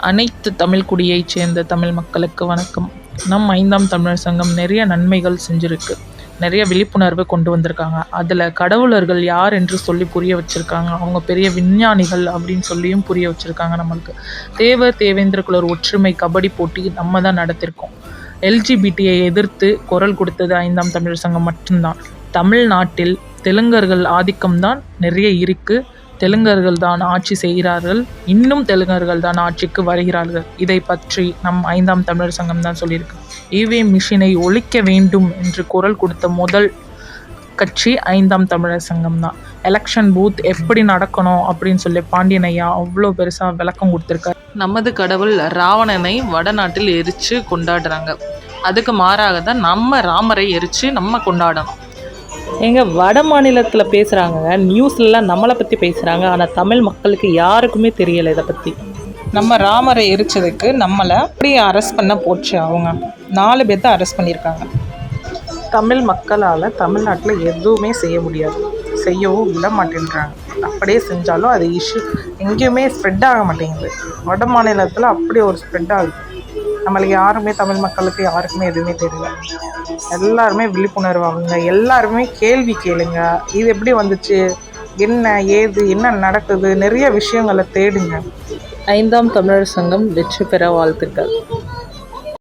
அனைத்து தமிழ்குடியைச் சேர்ந்த தமிழ் மக்களுக்கு வணக்கம். நம் ஐந்தாம் தமிழர் சங்கம் நிறைய நன்மைகள் செஞ்சுருக்கு. நிறைய விழிப்புணர்வு கொண்டு வந்திருக்காங்க. அதில் கடவுளர்கள் யார் என்று சொல்லி புரிய வச்சுருக்காங்க. அவங்க பெரிய விஞ்ஞானிகள் அப்படின்னு சொல்லியும் புரிய வச்சுருக்காங்க நம்மளுக்கு. தேவ தேவேந்திர குலர் ஒற்றுமை கபடி போட்டி நம்ம தான் நடத்திருக்கோம். எல்ஜிபிடியை எதிர்த்து குரல் கொடுத்தது ஐந்தாம் தமிழர் சங்கம் மட்டும்தான். தமிழ்நாட்டில் தெலுங்கர்கள் ஆதிக்கம்தான் நிறைய இருக்குது தெலுங்கர்கள் தான் ஆட்சி செய்கிறார்கள். இன்னும் தெலுங்கர்கள் தான் ஆட்சிக்கு வருகிறார்கள். இதை பற்றி நம் ஐந்தாம் தமிழர் சங்கம் தான் சொல்லியிருக்கு. இவிஎம் மிஷினை ஒழிக்க வேண்டும் என்று குரல் கொடுத்த முதல் கட்சி ஐந்தாம் தமிழர் சங்கம் தான். எலெக்ஷன் பூத் எப்படி நடக்கணும் அப்படின்னு சொல்லி பாண்டியன் ஐயா அவ்வளோ பெருசாக விளக்கம் கொடுத்துருக்காரு. நமது கடவுள் ராவணனை வடநாட்டில் எரித்து கொண்டாடுறாங்க. அதுக்கு மாறாக தான் நம்ம ராமரை எரித்து நம்ம கொண்டாடணும். எங்க வட மாநிலத்தில் பேசுகிறாங்க நியூஸ்லலாம் நம்மளை பற்றி பேசுகிறாங்க ஆனால் தமிழ் மக்களுக்கு யாருக்குமே தெரியலை இதை பற்றி நம்ம ராமரை எரிச்சதுக்கு நம்மளை அப்படியே அரெஸ்ட் பண்ண போச்சு அவங்க. நாலு பேர்த்த அரெஸ்ட் பண்ணியிருக்காங்க தமிழ் மக்களால் தமிழ்நாட்டில் எதுவுமே செய்ய முடியாது. செய்யவும் விட மாட்டேன்றாங்க. அப்படியே செஞ்சாலும் அது இஷ்யூ எங்கேயுமே ஸ்ப்ரெட் ஆக மாட்டேங்குது. வட மாநிலத்தில் அப்படியே ஒரு ஸ்ப்ரெட் ஆகுது. நம்மளுக்கு யாருமே தமிழ் மக்களுக்கு யாருக்குமே எதுவுமே தெரியல. எல்லாருமே விழிப்புணர்வாகுங்க எல்லாருமே கேள்வி கேளுங்க. இது எப்படி வந்துச்சு? என்ன ஏது என்ன நடக்குது? நிறைய விஷயங்களை தேடுங்க. ஐந்தாம் தமிழர் சங்கம் வெற்றி பெற வாழ்த்துக்கள்.